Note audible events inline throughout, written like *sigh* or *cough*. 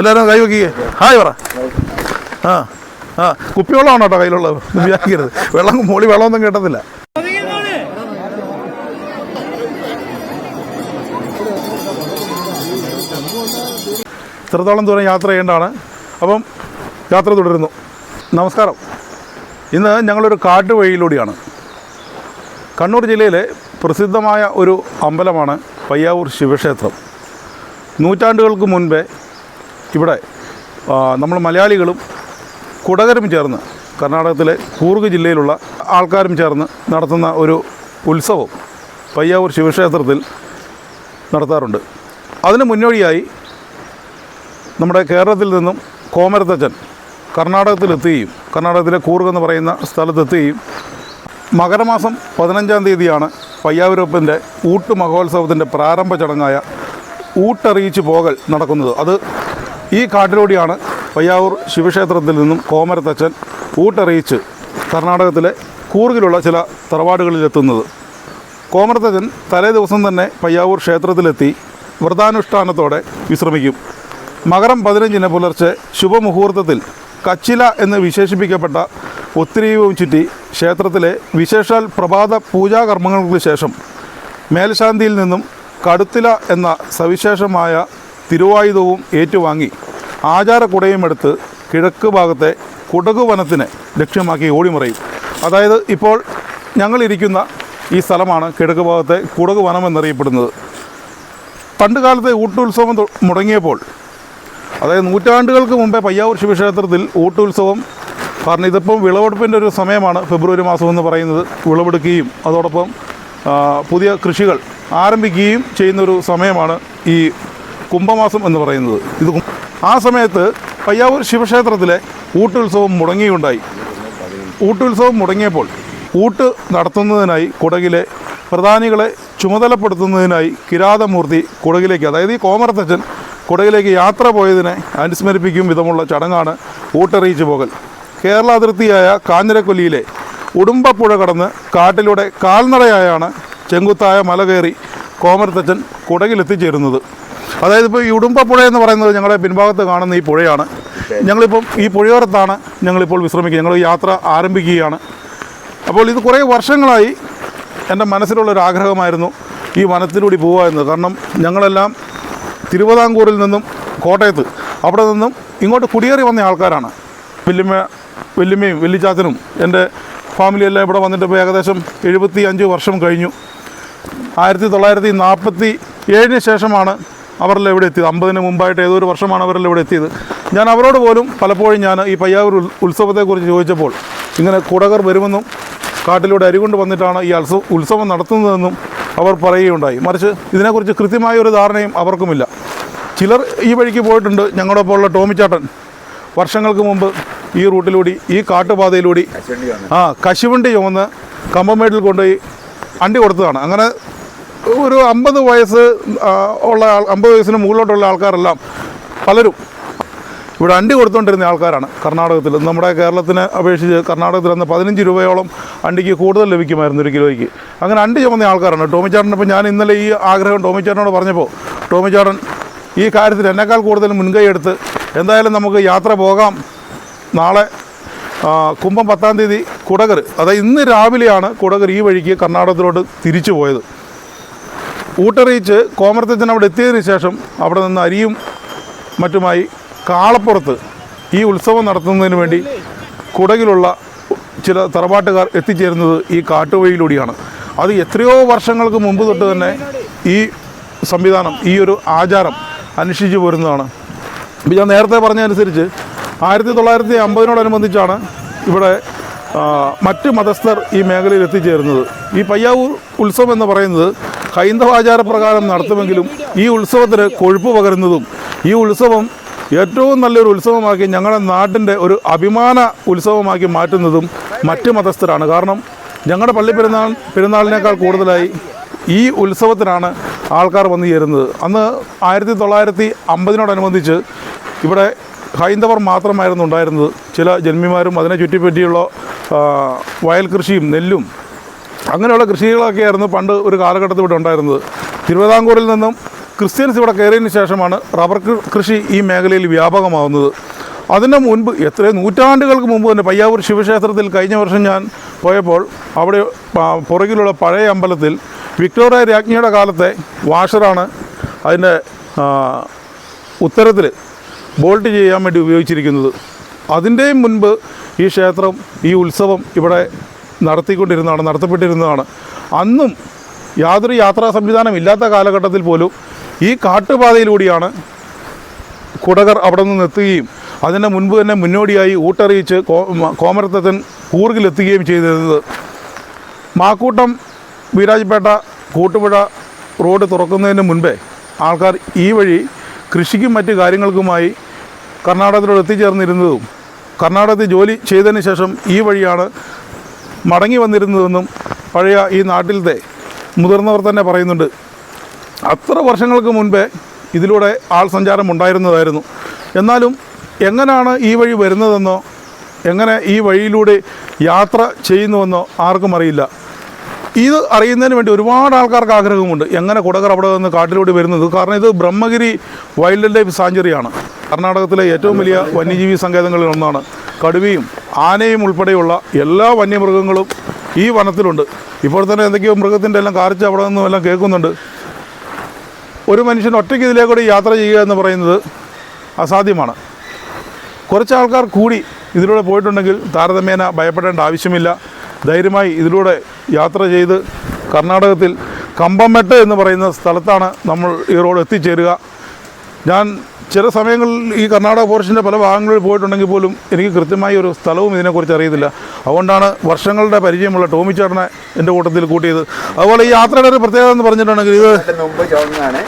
എല്ലാവരും കൈ വയ്ക്കുകയേ ഹായ് പറ. ആ ആ കുപ്പിവെള്ളമാണ് കേട്ടോ കയ്യിലുള്ളത്? വിചാരിക്കരുത്. വെള്ളം മോളി വെള്ളമൊന്നും കിട്ടത്തില്ല. ഇത്രത്തോളം ദൂരം യാത്ര ചെയ്യേണ്ടതാണ്. അപ്പം യാത്ര തുടരുന്നു. നമസ്കാരം. ഇന്ന് ഞങ്ങളൊരു കാട്ടുവഴിയിലൂടെയാണ്. കണ്ണൂർ ജില്ലയിലെ പ്രസിദ്ധമായ ഒരു അമ്പലമാണ് പയ്യാവൂർ ശിവക്ഷേത്രം. നൂറ്റാണ്ടുകൾക്ക് മുൻപേ ഇവിടെ നമ്മൾ മലയാളികളും കുടകരും ചേർന്ന് കർണാടകത്തിലെ കൂർഗ് ജില്ലയിലുള്ള ആൾക്കാരും ചേർന്ന് നടത്തുന്ന ഒരു ഉത്സവം പയ്യാവൂർ ശിവക്ഷേത്രത്തിൽ നടത്താറുണ്ട്. അതിന് മുന്നോടിയായി നമ്മുടെ കേരളത്തിൽ നിന്നും കോമരത്തച്ഛൻ കർണാടകത്തിലെത്തുകയും കർണാടകത്തിലെ കൂർഗ് എന്ന് പറയുന്ന സ്ഥലത്തെത്തുകയും മകരമാസം പതിനഞ്ചാം തീയതിയാണ് പയ്യാവൂരപ്പന്റെ ഊട്ട് മഹോത്സവത്തിന്റെ പ്രാരംഭ ചടങ്ങായ ഊട്ടറിയിച്ച് പോകൽ നടക്കുന്നത്. അത് ഈ കാട്ടിലൂടെയാണ് പയ്യാവൂർ ശിവക്ഷേത്രത്തിൽ നിന്നും കോമരത്തച്ഛൻ ഊട്ടറിയിച്ച് കർണാടകത്തിലെ കൂർഗിലുള്ള ചില തറവാടുകളിലെത്തുന്നത്. കോമരത്തച്ഛൻ തലേ ദിവസം തന്നെ പയ്യാവൂർ ക്ഷേത്രത്തിലെത്തി വ്രതാനുഷ്ഠാനത്തോടെ വിശ്രമിക്കും. മകരം പതിനഞ്ചിന് പുലർച്ചെ ശുഭമുഹൂർത്തത്തിൽ കച്ചില എന്ന് വിശേഷിപ്പിക്കപ്പെട്ട ഒത്തിരിയും ചുറ്റി ക്ഷേത്രത്തിലെ വിശേഷാൽ പ്രഭാത പൂജാകർമ്മങ്ങൾക്ക് ശേഷം മേൽശാന്തിയിൽ നിന്നും കടുത്തില എന്ന സവിശേഷമായ തിരുവായുധവും ഏറ്റുവാങ്ങി ആചാരക്കുടയും എടുത്ത് കിഴക്ക് ഭാഗത്തെ കുടകു വനത്തിനെ ലക്ഷ്യമാക്കി ഓടിമറയും. അതായത് ഇപ്പോൾ ഞങ്ങളിരിക്കുന്ന ഈ സ്ഥലമാണ് കിഴക്ക് ഭാഗത്തെ കുടകു വനം എന്നറിയപ്പെടുന്നത്. പണ്ട് കാലത്തെ ഊട്ടുത്സവം മുടങ്ങിയപ്പോൾ അതായത് നൂറ്റാണ്ടുകൾക്ക് മുമ്പേ പയ്യാവൂർ ശിവക്ഷേത്രത്തിൽ ഊട്ടുത്സവം കാരണം ഇതിപ്പം വിളവെടുപ്പിന്റെ ഒരു സമയമാണ് ഫെബ്രുവരി മാസം എന്ന് പറയുന്നത്. വിളവെടുക്കുകയും അതോടൊപ്പം പുതിയ കൃഷികൾ ആരംഭിക്കുകയും ചെയ്യുന്നൊരു സമയമാണ് ഈ കുംഭമാസം എന്ന് പറയുന്നത്. ഇത് ആ സമയത്ത് പയ്യാവൂർ ശിവക്ഷേത്രത്തിലെ ഊട്ടുത്സവം മുടങ്ങിയുണ്ടായി. ഊട്ടുത്സവം മുടങ്ങിയപ്പോൾ ഊട്ട് നടത്തുന്നതിനായി കുടകിലെ പ്രധാനികളെ ചുമതലപ്പെടുത്തുന്നതിനായി കിരാതമൂർത്തി കുടകിലേക്ക് അതായത് ഈ കോമരത്തച്ഛൻ കുടകിലേക്ക് യാത്ര പോയതിനെ അനുസ്മരിപ്പിക്കും വിധമുള്ള ചടങ്ങാണ് ഊട്ടറിയിച്ചു പോകൽ. കേരള അതിർത്തിയായ കാഞ്ഞിരക്കൊല്ലിയിലെ ഉടുമ്പപ്പുഴ കടന്ന് കാട്ടിലൂടെ കാൽനടയായാണ് ചെങ്കുത്തായ മല കയറി കോമരത്തച്ഛൻ കുടകിലെത്തിച്ചേരുന്നത്. അതായത് ഇപ്പോൾ ഈ ഉടുമ്പപ്പുഴ എന്ന് പറയുന്നത് ഞങ്ങളുടെ പിൻഭാഗത്ത് കാണുന്ന ഈ പുഴയാണ്. ഞങ്ങളിപ്പം ഈ പുഴയോരത്താണ് ഞങ്ങളിപ്പോൾ വിശ്രമിക്കുക. ഞങ്ങൾ യാത്ര ആരംഭിക്കുകയാണ്. അപ്പോൾ ഇത് കുറേ വർഷങ്ങളായി എന്റെ മനസ്സിലുള്ളൊരു ആഗ്രഹമായിരുന്നു ഈ വനത്തിലൂടെ പോവുക എന്നത്. കാരണം ഞങ്ങളെല്ലാം തിരുവിതാംകൂറിൽ നിന്നും കോട്ടയത്ത് അവിടെ നിന്നും ഇങ്ങോട്ട് കുടിയേറി വന്ന ആൾക്കാരാണ്. വല്യമ്മ വല്യമ്മയും വല്യച്ചാത്തനും എന്റെ ഫാമിലിയെല്ലാം ഇവിടെ വന്നിട്ട് ഇപ്പോൾ ഏകദേശം എഴുപത്തി അഞ്ച് വർഷം കഴിഞ്ഞു. ആയിരത്തി തൊള്ളായിരത്തി നാൽപ്പത്തി ഏഴിന് ശേഷമാണ് അവരെല്ലാം ഇവിടെ എത്തിയത്? അമ്പതിന് മുമ്പായിട്ട് ഏതൊരു വർഷമാണ് അവരെല്ലാം ഇവിടെ എത്തിയത്? ഞാൻ അവരോട് പോലും പലപ്പോഴും ഞാൻ ഈ പയ്യാവൂർ ഉത്സവത്തെക്കുറിച്ച് ചോദിച്ചപ്പോൾ ഇങ്ങനെ കുടകർ വരുമെന്നും കാട്ടിലൂടെ അരികൊണ്ട് വന്നിട്ടാണ് ഈ ഉത്സവം നടത്തുന്നതെന്നും അവർ പറയുകയുണ്ടായി. മറിച്ച് ഇതിനെക്കുറിച്ച് കൃത്യമായ ഒരു ധാരണയും അവർക്കുമില്ല. ചിലർ ഈ വഴിക്ക് പോയിട്ടുണ്ട്. ഞങ്ങളുടെ പോലുള്ള ടോമിച്ചാട്ടൻ വർഷങ്ങൾക്ക് മുമ്പ് ഈ റൂട്ടിലൂടെ ഈ കാട്ടുപാതയിലൂടെ ആ കശുവണ്ടി ചുമന്ന് കമ്പമേട്ടിൽ കൊണ്ടുപോയി അണ്ടി കൊടുത്തതാണ്. അങ്ങനെ ഒരു അമ്പത് വയസ്സ് ഉള്ള അമ്പത് വയസ്സിന് മുകളിലോട്ടുള്ള ആൾക്കാരെല്ലാം പലരും ഇവിടെ അണ്ടി കൊടുത്തുകൊണ്ടിരുന്ന ആൾക്കാരാണ് കർണാടകത്തിൽ. നമ്മുടെ കേരളത്തിനെ അപേക്ഷിച്ച് കർണാടകത്തിൽ അന്ന് പതിനഞ്ച് രൂപയോളം അണ്ടിക്ക് കൂടുതൽ ലഭിക്കുമായിരുന്നു ഒരു കിലോയ്ക്ക്. അങ്ങനെ അണ്ടി ചുമന്ന ആൾക്കാരാണ്. ടോമിച്ചാട്ടനപ്പോൾ ഞാൻ ഇന്നലെ ഈ ആഗ്രഹം ടോമിച്ചാട്ടനോട് പറഞ്ഞപ്പോൾ ടോമിച്ചാട്ടൻ ഈ കാര്യത്തിൽ എന്നെക്കാൾ കൂടുതൽ മുൻകൈ എടുത്ത് എന്തായാലും നമുക്ക് യാത്ര പോകാം. നാളെ കുംഭം പത്താം തീയതി കുടകർ അതായത് ഇന്ന് രാവിലെയാണ് കുടകർ ഈ വഴിക്ക് കർണാടകത്തിലോട്ട് തിരിച്ചു പോയത്. ഊട്ടറിയിച്ച് കോമർത്തച്ഛൻ അവിടെ എത്തിയതിന് ശേഷം അവിടെ നിന്ന് അരിയും മറ്റുമായി കാളപ്പുറത്ത് ഈ ഉത്സവം നടത്തുന്നതിന് വേണ്ടി കുടകിലുള്ള ചില തറവാട്ടുകാർ എത്തിച്ചേരുന്നത് ഈ കാട്ടുവഴിയിലൂടെയാണ്. അത് എത്രയോ വർഷങ്ങൾക്ക് മുമ്പ് തൊട്ട് തന്നെ ഈ സംവിധാനം ഈ ഒരു ആചാരം അനുഷ്ഠിച്ചു പോരുന്നതാണ്. ഇപ്പം ഞാൻ നേരത്തെ പറഞ്ഞതനുസരിച്ച് ആയിരത്തി തൊള്ളായിരത്തി അമ്പതിനോടനുബന്ധിച്ചാണ് ഇവിടെ മറ്റ് മതസ്ഥർ ഈ മേഖലയിൽ എത്തിച്ചേരുന്നത്. ഈ പയ്യാവൂർ ഉത്സവം എന്ന് പറയുന്നത് ഹൈന്ദവ ആചാരപ്രകാരം നടത്തുമെങ്കിലും ഈ ഉത്സവത്തിന് കൊഴുപ്പ് പകരുന്നതും ഈ ഉത്സവം ഏറ്റവും നല്ലൊരു ഉത്സവമാക്കി ഞങ്ങളുടെ നാട്ടിന്റെ ഒരു അഭിമാന ഉത്സവമാക്കി മാറ്റുന്നതും മറ്റ് മതസ്ഥരാണ്. കാരണം ഞങ്ങളുടെ പള്ളി പെരുന്നാൾ പെരുന്നാളിനേക്കാൾ കൂടുതലായി ഈ ഉത്സവത്തിനാണ് ആൾക്കാർ വന്നു ചേരുന്നത്. അന്ന് ആയിരത്തി തൊള്ളായിരത്തി അമ്പതിനോടനുബന്ധിച്ച് ഇവിടെ ഹൈന്ദവർ മാത്രമായിരുന്നു ഉണ്ടായിരുന്നത്. ചില ജന്മിമാരും അതിനെ ചുറ്റിപ്പറ്റിയുള്ള വയൽ കൃഷിയും നെല്ലും അങ്ങനെയുള്ള കൃഷികളൊക്കെയായിരുന്നു പണ്ട് ഒരു കാലഘട്ടത്തിൽ ഇവിടെ ഉണ്ടായിരുന്നത്. തിരുവിതാംകൂറിൽ നിന്നും ക്രിസ്ത്യൻസ് ഇവിടെ കയറിയതിന് ശേഷമാണ് റബ്ബർ കൃഷി ഈ മേഖലയിൽ വ്യാപകമാവുന്നത്. അതിന് മുൻപ് എത്രയോ നൂറ്റാണ്ടുകൾക്ക് മുമ്പ് തന്നെ പയ്യാവൂർ ശിവക്ഷേത്രത്തിൽ കഴിഞ്ഞ വർഷം ഞാൻ പോയപ്പോൾ അവിടെ പുറകിലുള്ള പഴയ അമ്പലത്തിൽ വിക്ടോറിയ രാജ്ഞിയുടെ കാലത്തെ വാഷറാണ് അതിന്റെ ഉത്തരത്തിൽ ബോൾട്ട് ചെയ്യാൻ വേണ്ടി ഉപയോഗിച്ചിരിക്കുന്നത്. അതിന്റെയും മുൻപ് ഈ ക്ഷേത്രം ഈ ഉത്സവം ഇവിടെ നടത്തിക്കൊണ്ടിരുന്നതാണ് നടത്തപ്പെട്ടിരുന്നതാണ്. അന്നും യാതൊരു യാത്രാ സംവിധാനം ഇല്ലാത്ത കാലഘട്ടത്തിൽ പോലും ഈ കാട്ടുപാതയിലൂടെയാണ് കുടകർ അവിടെ നിന്ന് എത്തുകയും അതിന്റെ മുൻപ് തന്നെ മുന്നോടിയായി ഊട്ടറിയിച്ച് കോ കോമരത്തൻ കൂർഗിലെത്തുകയും ചെയ്തിരുന്നത്. മാക്കൂട്ടം വീരാജ്പേട്ട കൂട്ടുപുഴ റോഡ് തുറക്കുന്നതിന് മുൻപേ ആൾക്കാർ ഈ വഴി കൃഷിക്കും മറ്റ് കാര്യങ്ങൾക്കുമായി കർണാടകത്തിലോട് എത്തിച്ചേർന്നിരുന്നതും കർണാടകത്തിൽ ജോലി ചെയ്തതിന് ശേഷം ഈ വഴിയാണ് മടങ്ങി വന്നിരുന്നതെന്നും പഴയ ഈ നാട്ടിലത്തെ മുതിർന്നവർ തന്നെ പറയുന്നുണ്ട്. അത്ര വർഷങ്ങൾക്ക് മുൻപേ ഇതിലൂടെ ആൾ സഞ്ചാരം ഉണ്ടായിരുന്നതായിരുന്നു. എന്നാലും എങ്ങനെയാണ് ഈ വഴി വരുന്നതെന്നോ എങ്ങനെ ഈ വഴിയിലൂടെ യാത്ര ചെയ്യുന്നുവെന്നോ ആർക്കും അറിയില്ല. ഇത് അറിയുന്നതിന് വേണ്ടി ഒരുപാട് ആൾക്കാർക്ക് ആഗ്രഹമുണ്ട്. എങ്ങനെ കുടകർ അവിടെ നിന്ന് കാട്ടിലൂടെ വരുന്നത്? കാരണം ഇത് ബ്രഹ്മഗിരി വൈൽഡ് ലൈഫ് സാഞ്ചുറിയാണ്. കർണാടകത്തിലെ ഏറ്റവും വലിയ വന്യജീവി സങ്കേതങ്ങളിൽ ഒന്നാണ്. കടുവയും ആനയും ഉൾപ്പെടെയുള്ള എല്ലാ വന്യമൃഗങ്ങളും ഈ വനത്തിലുണ്ട്. ഇപ്പോൾ തന്നെ എന്തൊക്കെയോ മൃഗത്തിന്റെ എല്ലാം കാറിച്ച് അവിടെ നിന്നും എല്ലാം കേൾക്കുന്നുണ്ട്. ഒരു മനുഷ്യൻ ഒറ്റയ്ക്ക് ഇതിലേക്കൂടി യാത്ര ചെയ്യുക എന്ന് പറയുന്നത് അസാധ്യമാണ്. കുറച്ച് ആൾക്കാർ കൂടി ഇതിലൂടെ പോയിട്ടുണ്ടെങ്കിൽ താരതമ്യേന ഭയപ്പെടേണ്ട ആവശ്യമില്ല. ധൈര്യമായി ഇതിലൂടെ യാത്ര ചെയ്ത് കർണാടകത്തിൽ കമ്പമെട്ട് എന്ന് പറയുന്ന സ്ഥലത്താണ് നമ്മൾ ഈ റോഡ് എത്തിച്ചേരുക. ഞാൻ ചില സമയങ്ങളിൽ ഈ കർണാടക ഫോറസ്റ്റിന്റെ പല ഭാഗങ്ങളിൽ പോയിട്ടുണ്ടെങ്കിൽ പോലും എനിക്ക് കൃത്യമായി ഒരു സ്ഥലവും ഇതിനെക്കുറിച്ച് അറിയത്തില്ല. അതുകൊണ്ടാണ് വർഷങ്ങളുടെ പരിചയമുള്ള ടോമി ചേട്ടനെ എന്റെ കൂട്ടത്തിൽ കൂട്ടിയത്. അതുപോലെ ഈ യാത്രയുടെ ഒരു പ്രത്യേകത എന്ന് പറഞ്ഞിട്ടുണ്ടെങ്കിൽ ഇത്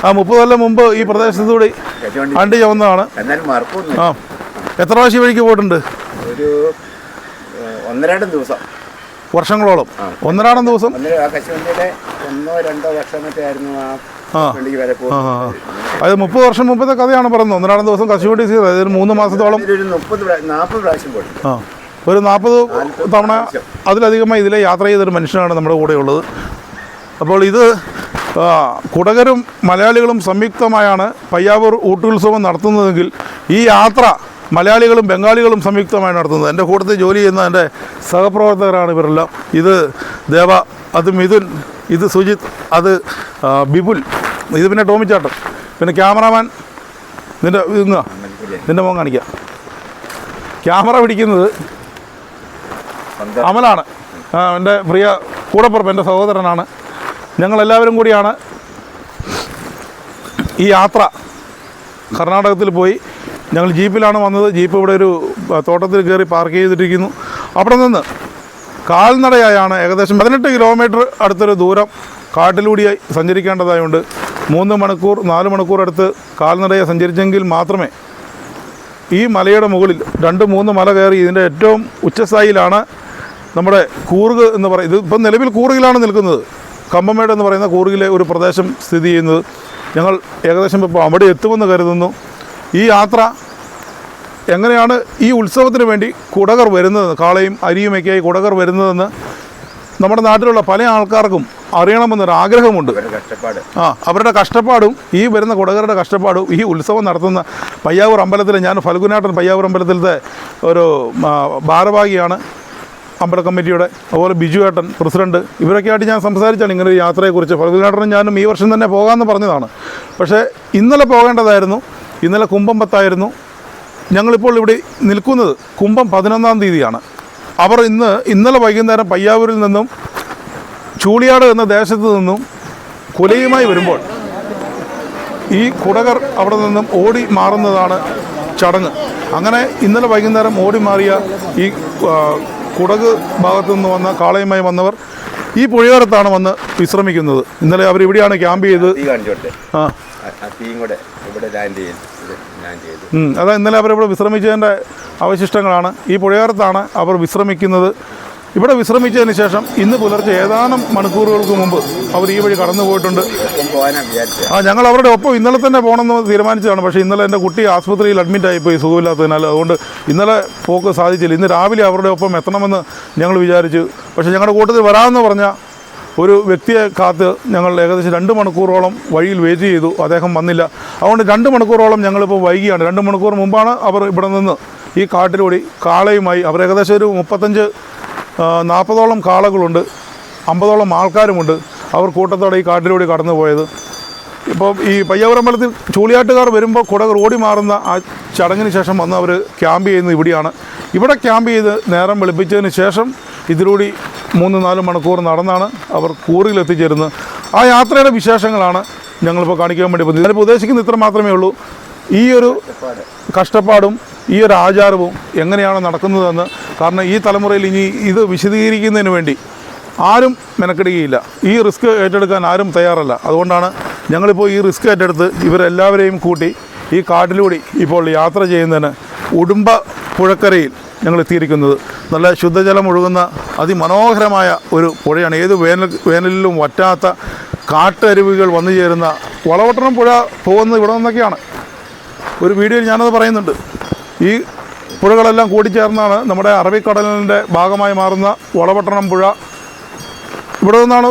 ആ മുപ്പത് കൊല്ലം മുമ്പ് ഈ പ്രദേശത്തുകൂടി അണ്ടി ചവന്നതാണ്. ആ എത്ര പ്രാവശ്യം വഴിക്ക് പോയിട്ടുണ്ട്? ഒരു ഒന്നരാടം ദിവസം. വർഷങ്ങളോളം. ഒന്നരാടം ദിവസം? ഒന്നോ രണ്ടോ വർഷം മറ്റേ ആയിരുന്നു ആ വരെ. അത് മുപ്പത് വർഷം മുമ്പത്തെ കഥയാണ് പറഞ്ഞത് ഒന്നരാടം ദിവസം കശുവണ്ടി സീസൺ അതായത് മൂന്ന് മാസത്തോളം ഒരു മുപ്പത് നാൽപ്പത് പ്രാവശ്യം പോയി. ആ. ഒരു നാൽപ്പത് തവണ അതിലധികമായി ഇതിലെ യാത്ര ചെയ്തൊരു മനുഷ്യനാണ് നമ്മുടെ കൂടെയുള്ളത്. അപ്പോൾ ഇത് കുടകരും മലയാളികളും സംയുക്തമായാണ് പയ്യാവൂർ ഊട്ടുത്സവം നടത്തുന്നതെങ്കിൽ ഈ യാത്ര മലയാളികളും ബംഗാളികളും സംയുക്തമായി നടത്തുന്നത്. എന്റെ കൂട്ടത്തിൽ ജോലി ചെയ്യുന്ന എന്റെ സഹപ്രവർത്തകരാണ് ഇവരെല്ലാം. ഇത് ദേവ അത് മിഥുൻ ഇത് സുജിത് അത് ബിപുൽ. ഇത് പിന്നെ ടോമിച്ചാട്ടം പിന്നെ ക്യാമറാമാൻ നിന്റെ ഇന്നാ നിന്റെ മോൻ കാണിക്കാം. ക്യാമറ പിടിക്കുന്നത് അമലാണ്. എന്റെ പ്രിയ കൂടപ്പുറപ്പ് എന്റെ സഹോദരനാണ്. ഞങ്ങളെല്ലാവരും കൂടിയാണ് ഈ യാത്ര. കർണാടകത്തിൽ പോയി ഞങ്ങൾ ജീപ്പിലാണ് വന്നത്. ജീപ്പ് ഇവിടെ ഒരു തോട്ടത്തിൽ കയറി പാർക്ക് ചെയ്തിട്ടിരിക്കുന്നു. അവിടെ നിന്ന് കാൽനടയായാണ് ഏകദേശം പതിനെട്ട് കിലോമീറ്റർ അടുത്തൊരു ദൂരം കാട്ടിലൂടെയായി സഞ്ചരിക്കേണ്ടതായുണ്ട്. മൂന്ന് മണിക്കൂർ നാല് മണിക്കൂർ അടുത്ത് കാൽനടയെ സഞ്ചരിച്ചെങ്കിൽ മാത്രമേ ഈ മലയുടെ മുകളിൽ രണ്ട് മൂന്ന് മല കയറി ഇതിന്റെ ഏറ്റവും ഉച്ചസ്ഥായിലാണ് നമ്മുടെ കൂർഗ് എന്ന് പറയും ഇത് ഇപ്പം നിലവിൽ കൂർഗിലാണ് നിൽക്കുന്നത്. കമ്പമേട് എന്ന് പറയുന്ന കൂർഗിലെ ഒരു പ്രദേശം സ്ഥിതി ചെയ്യുന്നത്. ഞങ്ങൾ ഏകദേശം ഇപ്പോൾ അവിടെ എത്തുമെന്ന് കരുതുന്നു. ഈ യാത്ര എങ്ങനെയാണ് ഈ ഉത്സവത്തിന് വേണ്ടി കുടകർ വരുന്നത് കാളയും അരിയുമൊക്കെയായി കുടകർ വരുന്നതെന്ന് നമ്മുടെ നാട്ടിലുള്ള പല ആൾക്കാർക്കും അറിയണമെന്നൊരു ആഗ്രഹമുണ്ട് കഷ്ടപ്പാട്. ആ അവരുടെ കഷ്ടപ്പാടും ഈ വരുന്ന കുടകരുടെ കഷ്ടപ്പാടും ഈ ഉത്സവം നടത്തുന്ന പയ്യാവൂർ അമ്പലത്തിലെ ഞാൻ ഫൽഗുനാട്ടൻ പയ്യാവൂർ അമ്പലത്തിലത്തെ ഒരു ഭാരവാഹിയാണ് അമ്പല കമ്മിറ്റിയുടെ. അതുപോലെ ബിജു ഏട്ടൻ പ്രസിഡന്റ് ഇവരൊക്കെയായിട്ട് ഞാൻ സംസാരിച്ചാണ് ഇങ്ങനെ ഒരു യാത്രയെക്കുറിച്ച്. ഫൽഗുനാട്ടനും ഞാനും ഈ വർഷം തന്നെ പോകാമെന്ന് പറഞ്ഞതാണ്. പക്ഷേ ഇന്നലെ പോകേണ്ടതായിരുന്നു. ഇന്നലെ കുംഭം പത്തായിരുന്നു. ഞങ്ങളിപ്പോൾ ഇവിടെ നിൽക്കുന്നത് കുംഭം പതിനൊന്നാം തീയതിയാണ്. അവർ ഇന്ന് ഇന്നലെ വൈകുന്നേരം പയ്യാവൂരിൽ നിന്നും ചൂളിയാട് എന്ന ദേശത്ത് നിന്നും കുലയുമായി വരുമ്പോൾ ഈ കുടകർ അവിടെ നിന്നും ഓടി മാറുന്നതാണ് ചടങ്ങ്. അങ്ങനെ ഇന്നലെ വൈകുന്നേരം ഓടി മാറിയ ഈ കുടക് ഭാഗത്തു നിന്ന് വന്ന കാളയുമായി വന്നവർ ഈ പുഴയോരത്താണ് വന്ന് വിശ്രമിക്കുന്നത്. ഇന്നലെ അവർ ഇവിടെയാണ് ക്യാമ്പ് ചെയ്ത് ആ. അതാ ഇന്നലെ അവരിവിടെ വിശ്രമിച്ചതിന്റെ അവശിഷ്ടങ്ങളാണ്. ഈ പുഴയോരത്താണ് അവർ വിശ്രമിക്കുന്നത്. ഇവിടെ വിശ്രമിച്ചതിന് ശേഷം ഇന്ന് പുലർച്ചെ ഏതാനും മണിക്കൂറുകൾക്ക് മുമ്പ് അവർ ഈ വഴി കടന്നു പോയിട്ടുണ്ട്. ആ ഞങ്ങൾ അവരുടെ ഒപ്പം ഇന്നലെ തന്നെ പോകണമെന്ന് തീരുമാനിച്ചതാണ്. പക്ഷേ ഇന്നലെ എന്റെ കുട്ടി ആസ്പത്രിയിൽ അഡ്മിറ്റ് ആയിപ്പോയി സുഖമില്ലാത്തതിനാൽ അതുകൊണ്ട് ഇന്നലെ പോക്ക് സാധിച്ചില്ല. ഇന്ന് രാവിലെ അവരുടെ ഒപ്പം എത്തണമെന്ന് ഞങ്ങൾ വിചാരിച്ചു. പക്ഷേ ഞങ്ങളുടെ കൂട്ടത്തിൽ വരാമെന്ന് പറഞ്ഞ ഒരു വ്യക്തിയെ കാത്ത് ഞങ്ങൾ ഏകദേശം രണ്ട് മണിക്കൂറോളം വഴിയിൽ വെയിറ്റ് ചെയ്തു. അദ്ദേഹം വന്നില്ല. അതുകൊണ്ട് രണ്ട് മണിക്കൂറോളം ഞങ്ങളിപ്പോൾ വൈകിയാണ്. രണ്ട് മണിക്കൂർ മുമ്പാണ് അവർ ഇവിടെ നിന്ന് ഈ കാട്ടിലൂടി കാളയുമായി അവർ ഏകദേശം ഒരു മുപ്പത്തഞ്ച് നാൽപ്പതോളം കാളകളുണ്ട്. അമ്പതോളം ആൾക്കാരുമുണ്ട്. അവർ കൂട്ടത്തോടെ ഈ കാട്ടിലൂടെ കടന്നു പോയത് ഇപ്പം ഈ പയ്യാവൂരമ്പലത്തിൽ ചൂളിയാട്ടുകാർ വരുമ്പോൾ കുടകർ ഓടി മാറുന്ന ആ ചടങ്ങിന് ശേഷം വന്ന് അവർ ക്യാമ്പ് ചെയ്യുന്നത് ഇവിടെയാണ്. ഇവിടെ ക്യാമ്പ് ചെയ്ത് നേരം വെളുപ്പിച്ചതിന് ശേഷം ഇതിലൂടെ മൂന്ന് നാല് മണിക്കൂർ നടന്നാണ് അവർ കൂറിൽ എത്തിച്ചേരുന്നത്. ആ യാത്രയുടെ വിശേഷങ്ങളാണ് ഞങ്ങളിപ്പോൾ കാണിക്കാൻ വേണ്ടി പോകുന്നത്. ഞാനിപ്പോൾ ഉദ്ദേശിക്കുന്നത് ഇത്ര മാത്രമേ ഉള്ളൂ. ഈ ഒരു കഷ്ടപ്പാടും ഈ ഒരു ആചാരവും എങ്ങനെയാണ് നടക്കുന്നതെന്ന് കാരണം ഈ തലമുറയിൽ ഇനി ഇത് വിശദീകരിക്കുന്നതിന് വേണ്ടി ആരും മെനക്കെടുകയില്ല. ഈ റിസ്ക് ഏറ്റെടുക്കാൻ ആരും തയ്യാറല്ല. അതുകൊണ്ടാണ് ഞങ്ങളിപ്പോൾ ഈ റിസ്ക് ഏറ്റെടുത്ത് ഇവരെല്ലാവരെയും കൂട്ടി ഈ കാട്ടിലൂടെ ഇപ്പോൾ യാത്ര ചെയ്യുന്നതിന് ഉടുമ്പ പുഴക്കരയിൽ ഞങ്ങൾ എത്തിയിരിക്കുന്നത്. നല്ല ശുദ്ധജലം ഒഴുകുന്ന അതിമനോഹരമായ ഒരു പുഴയാണ്. ഏത് വേനൽ വേനലിലും വറ്റാത്ത കാട്ടരുവികൾ വന്നു ചേരുന്ന വളവട്ടണം പുഴ പോകുന്നത് ഇവിടെ നിന്നൊക്കെയാണ്. ഒരു വീഡിയോയിൽ ഞാനത് പറയുന്നുണ്ട്. ഈ പുഴകളെല്ലാം കൂടിച്ചേർന്നാണ് നമ്മുടെ അറബിക്കടലിന്റെ ഭാഗമായി മാറുന്ന വളപട്ടണം പുഴ ഇവിടെ നിന്നാണ്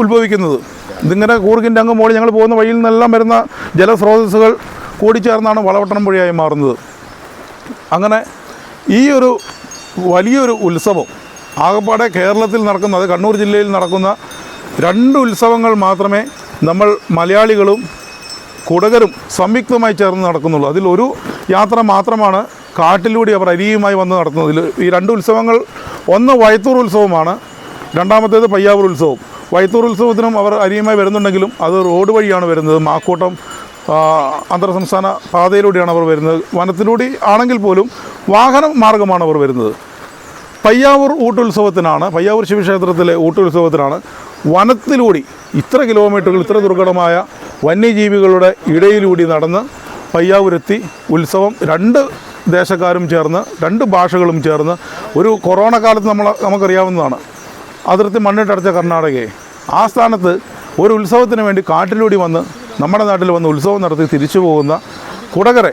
ഉത്ഭവിക്കുന്നത്. ഇതിങ്ങനെ കൂർഗിന്റെ അങ്ങ് മോളി ഞങ്ങൾ പോകുന്ന വഴിയിൽ നിന്നെല്ലാം വരുന്ന ജലസ്രോതസ്സുകൾ കൂടിച്ചേർന്നാണ് വളവട്ടണം പുഴയായി മാറുന്നത്. അങ്ങനെ ഈ ഒരു വലിയൊരു ഉത്സവം ആകപ്പാടെ കേരളത്തിൽ നടക്കുന്ന അത് കണ്ണൂർ ജില്ലയിൽ നടക്കുന്ന രണ്ട് ഉത്സവങ്ങൾ മാത്രമേ നമ്മൾ മലയാളികളും കുടകരും സംയുക്തമായി ചേർന്ന് നടക്കുന്നുള്ളൂ. അതിൽ ഒരു യാത്ര മാത്രമാണ് കാട്ടിലൂടെ അവർ അരിയുമായി വന്ന് നടത്തുന്നതിൽ ഈ രണ്ട് ഉത്സവങ്ങൾ ഒന്ന് വൈത്തൂർ ഉത്സവമാണ് രണ്ടാമത്തേത് പയ്യാവൂർ ഉത്സവം. വൈത്തൂർ ഉത്സവത്തിനും അവർ അരിയുമായി വരുന്നുണ്ടെങ്കിലും അത് റോഡ് വഴിയാണ് വരുന്നത്. മാക്കൂട്ടം അന്തർ സംസ്ഥാന പാതയിലൂടെയാണ് അവർ വരുന്നത്. വനത്തിലൂടെ ആണെങ്കിൽ പോലും വാഹന മാർഗമാണ് അവർ വരുന്നത്. പയ്യാവൂർ ഊട്ടുത്സവത്തിനാണ് പയ്യാവൂർ ശിവക്ഷേത്രത്തിലെ ഊട്ടുത്സവത്തിനാണ് വനത്തിലൂടെ ഇത്ര കിലോമീറ്ററുകൾ ഇത്ര ദുർഘടമായ വന്യജീവികളുടെ ഇടയിലൂടെ നടന്ന് പയ്യാവൂരെത്തി ഉത്സവം രണ്ട് ദേശക്കാരും ചേർന്ന് രണ്ട് ഭാഷകളും ചേർന്ന് ഒരു കൊറോണ കാലത്ത് നമ്മൾ നമുക്കറിയാവുന്നതാണ്. അതിർത്തി മണ്ണിട്ടടച്ച കർണാടകയെ. ആ സ്ഥാനത്ത് ഒരു ഉത്സവത്തിന് വേണ്ടി കാട്ടിലൂടി വന്ന് നമ്മുടെ നാട്ടിൽ വന്ന് ഉത്സവം നടത്തി തിരിച്ചു പോകുന്ന കുടകരെ.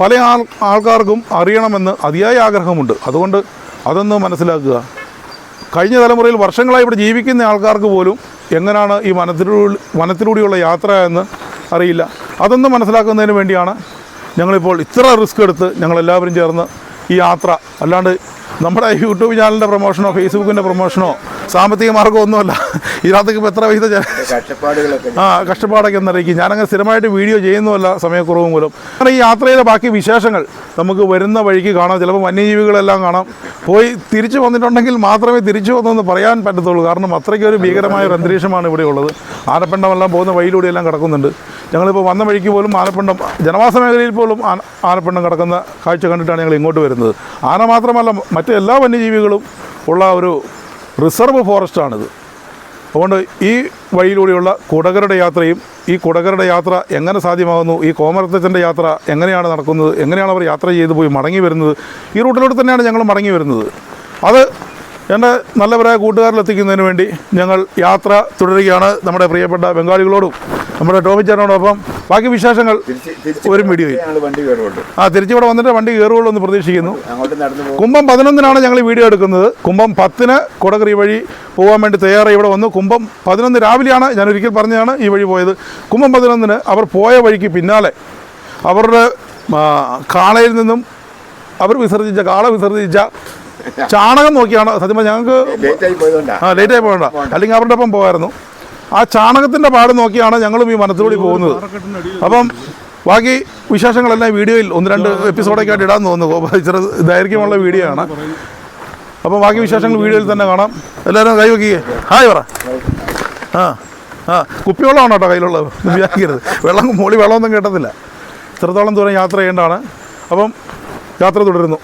പല ആൾ ആൾക്കാർക്കും അറിയണമെന്ന് അതിയായ ആഗ്രഹമുണ്ട്. അതുകൊണ്ട് അതൊന്ന് മനസ്സിലാക്കുക. കഴിഞ്ഞ തലമുറയിൽ വർഷങ്ങളായി ഇവിടെ ജീവിക്കുന്ന ആൾക്കാർക്ക് പോലും എങ്ങനെയാണ് ഈ വനത്തിലൂടെ വനത്തിലൂടെയുള്ള യാത്ര എന്ന് അറിയില്ല. അതൊന്ന് മനസ്സിലാക്കുന്നതിന് വേണ്ടിയാണ് ഞങ്ങളിപ്പോൾ ഇത്ര റിസ്ക് എടുത്ത് ഞങ്ങളെല്ലാവരും ചേർന്ന് ഈ യാത്ര. അല്ലാണ്ട് നമ്മുടെ യൂട്യൂബ് ചാനലിന്റെ പ്രൊമോഷനോ ഫേസ്ബുക്കിന്റെ പ്രൊമോഷനോ സാമ്പത്തിക മാർഗമോ ഒന്നുമല്ല ഇതിനകത്തേക്ക് ഇപ്പോൾ എത്ര പൈസ ആ കഷ്ടപ്പാടൊക്കെ എന്നറിയിക്കും ഞാനങ്ങനെ സ്ഥിരമായിട്ട് വീഡിയോ ചെയ്യുന്നുമല്ല സമയക്കുറവ് മൂലം. അങ്ങനെ ഈ യാത്രയിലെ ബാക്കി വിശേഷങ്ങൾ നമുക്ക് വരുന്ന വഴിക്ക് കാണാം. ചിലപ്പോൾ വന്യജീവികളെല്ലാം കാണാം. പോയി തിരിച്ചു വന്നിട്ടുണ്ടെങ്കിൽ മാത്രമേ തിരിച്ചു വന്നെന്ന് പറയാൻ പറ്റത്തുള്ളൂ. കാരണം അത്രയ്ക്കൊരു ഭീകരമായ ഒരു അന്തരീക്ഷമാണ് ഇവിടെ ഉള്ളത്. ആനപ്പിണ്ടമെല്ലാം പോകുന്ന വഴിയിലൂടെയെല്ലാം കിടക്കുന്നുണ്ട്. ഞങ്ങളിപ്പോൾ വന്ന വഴിക്ക് പോലും ആനപ്പിണ്ടം ജനവാസ മേഖലയിൽ പോലും ആന ആനപ്പിണ്ടം കിടക്കുന്ന കാഴ്ച കണ്ടിട്ടാണ് ഞങ്ങൾ ഇങ്ങോട്ട് വരുന്നത്. ആന മാത്രമല്ല മറ്റ് എല്ലാ വന്യജീവികളും ഉള്ള ഒരു റിസർവ് ഫോറസ്റ്റാണിത്. അതുകൊണ്ട് ഈ വഴിയിലൂടെയുള്ള കുടകരുടെ യാത്രയും ഈ കുടകരുടെ യാത്ര എങ്ങനെ സാധ്യമാകുന്നു ഈ കോമരത്തച്ഛന്റെ യാത്ര എങ്ങനെയാണ് നടക്കുന്നത് എങ്ങനെയാണ് അവർ യാത്ര ചെയ്തു പോയി മടങ്ങി വരുന്നത് ഈ റൂട്ടിലൂടെ തന്നെയാണ് ഞങ്ങൾ മടങ്ങി വരുന്നത്. അത് എന്റെ നല്ലവരായ കൂട്ടുകാരിലെത്തിക്കുന്നതിന് വേണ്ടി ഞങ്ങൾ യാത്ര തുടരുകയാണ്. നമ്മുടെ പ്രിയപ്പെട്ട ബംഗാളികളോടും നമ്മുടെ ടോമി ചേട്ടനോടൊപ്പം. ബാക്കി വിശേഷങ്ങൾ തിരിച്ച് തിരിച്ച് ഒരു വീഡിയോയിൽ ആ വണ്ടി ഇവിടെ വന്നിട്ട് വണ്ടി കയറുള്ളൂ എന്ന് പ്രതീക്ഷിക്കുന്നു. കുംഭം പതിനൊന്നിനാണ് ഞങ്ങൾ വീഡിയോ എടുക്കുന്നത്. കുംഭം പത്തിന് കൊടകറി വഴി പോകാൻ വേണ്ടി തയ്യാറായി ഇവിടെ വന്നു. കുംഭം പതിനൊന്ന് രാവിലെയാണ് ഞാൻ ഒരിക്കൽ പറഞ്ഞതാണ് ഈ വഴി പോയത്. കുംഭം പതിനൊന്നിന് അവർ പോയ വഴിക്ക് പിന്നാലെ അവരുടെ കാളയിൽ നിന്നും അവർ വിസർജിച്ച കാള വിസർജിച്ച *laughs* ചാണകം നോക്കിയാണ്. സത്യം ഞങ്ങൾക്ക് ആ ലേറ്റ് ആയി പോകണ്ട. അല്ലെങ്കിൽ അവരുടെ ഒപ്പം പോകായിരുന്നു. ആ ചാണകത്തിന്റെ പാട് നോക്കിയാണ് ഞങ്ങളും ഈ വനത്തിലൂടെ പോകുന്നത്. അപ്പം ബാക്കി വിശേഷങ്ങളെല്ലാം വീഡിയോയിൽ ഒന്ന് രണ്ട് എപ്പിസോഡൊക്കെ ആയിട്ട് ഇടാൻ തോന്നുന്നു. ഇച്ചിരി ദൈർഘ്യമുള്ള വീഡിയോ ആണ്. അപ്പം ബാക്കി വിശേഷങ്ങൾ വീഡിയോയിൽ തന്നെ കാണാം. എല്ലാവരും കൈ വയ്ക്കുകയെ ഹായ് പറ. ആ ആ കുപ്പിവെള്ളമാണ് കേട്ടോ കയ്യിലുള്ളത്? വിചാരിക്കരുത്. വെള്ളം മോളി വെള്ളമൊന്നും കേട്ടത്തില്ല. ഇത്രത്തോളം ദൂരം യാത്ര ചെയ്യേണ്ടതാണ്. അപ്പം യാത്ര തുടരുന്നു.